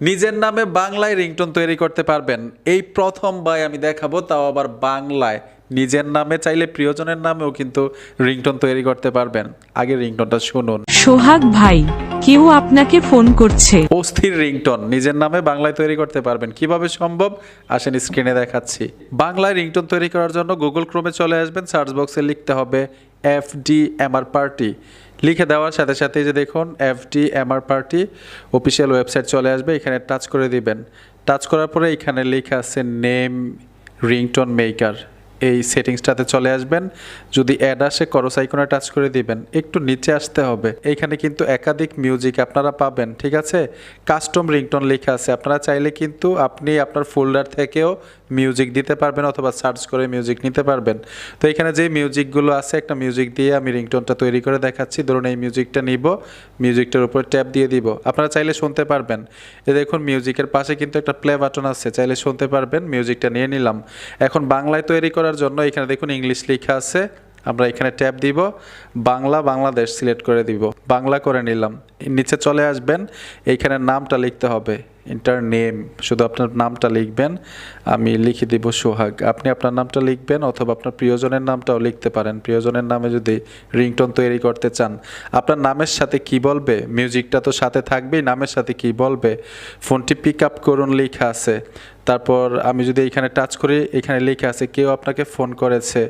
নিজের নামে বাংলায় রিংটোন তৈরি করতে পারবেন। এই প্রথম ভাই আমি দেখাবো তাও আবার বাংলায়। নিজের নামে চাইলে প্রিয়জনের নামেও কিন্তু রিংটোন তৈরি করতে পারবেন। আগে রিংটোনটা শুনুন। সোহাগ ভাই কেউ আপনাকে ফোন করছে। অস্থির রিংটোন নিজের নামে বাংলায় তৈরি করতে পারবেন। কীভাবে সম্ভব? আসেন স্ক্রিনে দেখাচ্ছি। বাংলায় রিংটোন তৈরি করার জন্য গুগল ক্রোমে চলে আসবেন সার্চ বক্সে লিখতে হবে এফ ডি এমআর পার্টি। লিখে দেওয়ার সাথে সাথেই যে দেখুন F D MR party official website চলে আসবে, এখানে টাচ করে দিবেন। টাচ করার পরে এখানে লেখা আছে নেম রিংটোন মেকার। এই সেটিংসটাতে চলে আসবেন। যদি অ্যাড আসে, করস আইকনে টাচ করে দিবেন। একটু নিচে আসতে হবে। এইখানে কিন্তু একাধিক মিউজিক আপনারা পাবেন, ঠিক আছে? কাস্টম রিংটোন লেখা আছে। আপনারা চাইলে কিন্তু আপনি আপনার ফোল্ডার থেকেও মিউজিক দিতে পারবেন অথবা সার্চ করে মিউজিক নিতে পারবেন। তো এখানে যে মিউজিকগুলো আছে, একটা মিউজিক দিয়ে আমি রিংটোনটা তৈরি করে দেখাচ্ছি। ধরুন এই মিউজিকটা নিব মিউজিকটার উপর ট্যাপ দিয়ে দিব। আপনারা চাইলে শুনতে পারবেন। এ দেখুন মিউজিকের পাশে কিন্তু একটা প্লে বাটন আছে। চাইলে শুনতে পারবেন মিউজিকটা নিয়ে নিলাম। এখন বাংলায় তৈরি করার জন্য এখানে দেখুন ইংলিশ লেখা আছে। আমরা এখানে ট্যাপ দিব। বাংলা, বাংলাদেশ সিলেক্ট করে দিব। বাংলা করে নিলাম। নিচে চলে আসবেন। এইখানে নামটা লিখতে হবে। ইন্টার নেম শুধু আপনার নামটা লিখবেন, আমি লিখে দিব সোহাগ। আপনি আপনার নামটা লিখবেন অথবা আপনার প্রিয়জনের নামটাও লিখতে পারেন। প্রিয়জনের নামে যদি রিংটোন তৈরি করতে চান, আপনার নামের সাথে কি বলবে? মিউজিকটা তো সাথে থাকবেই, নামের সাথে কি বলবে? ফোনটি পিক আপ করুন, লেখা আছে। তারপর আমি যদি এখানে টাচ করি, এখানে লেখা আছে, কেউ আপনাকে ফোন করেছে।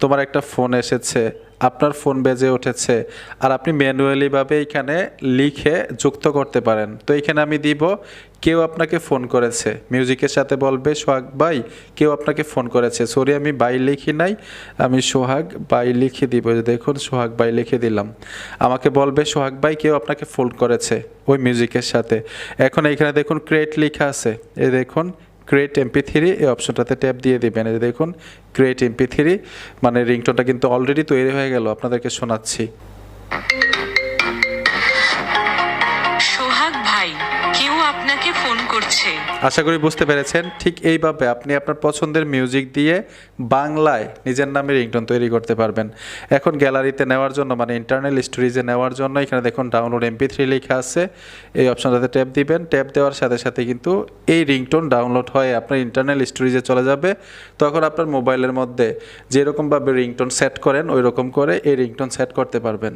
তোমার একটা ফোন এসেছে। আপনার ফোন বেজে উঠেছে আর আপনি ম্যানুয়ালিভাবে এখানে লিখে যুক্ত করতে পারেন। তো এখানে আমি দিব, কেউ আপনাকে ফোন করেছে। মিউজিকের সাথে বলবে, সোহাগ ভাই, কেউ আপনাকে ফোন করেছে। সরি আমি বাই লিখি নাই। আমি সোহাগ বাই লিখে দিব। দেখুন, সোহাগ বাই লিখে দিলাম। আমাকে বলবে, সোহাগ ভাই, কেউ আপনাকে ফোন করেছে ওই মিউজিকের সাথে। এখন এখানে দেখুন ক্রিয়েট লেখা আছে। এ দেখুন ক্রিয়েট এমপি থ্রি এই অপশনটাতে ট্যাপ দিয়ে দেবেন। এই দেখুন ক্রিয়েট এমপি থ্রি মানে রিংটোনটা কিন্তু অলরেডি তৈরি হয়ে গেল। আপনাদেরকে শোনাচ্ছি। সোহাগ ভাই, কেউ আপনাকে ফোন করছে। আশা করি বুঝতে পেরেছেন। ঠিক এইভাবে আপনি আপনার পছন্দের মিউজিক দিয়ে বাংলায় নিজের নামে রিংটোন তৈরি করতে পারবেন। এখন গ্যালারিতে নেওয়ার জন্য মানে ইন্টারনাল স্টোরেজে নেওয়ার জন্য, এখানে দেখুন ডাউনলোড এমপি থ্রি লেখা আছে। এই অপশনটাতে ট্যাপ দিবেন। ট্যাপ দেওয়ার সাথে সাথে কিন্তু এই রিংটোন ডাউনলোড হয়ে আপনার ইন্টারনাল স্টোরেজে চলে যাবে। তখন আপনার মোবাইলের মধ্যে যেরকমভাবে রিংটোন সেট করেন ওই রকম করে এই রিংটোন সেট করতে পারবেন।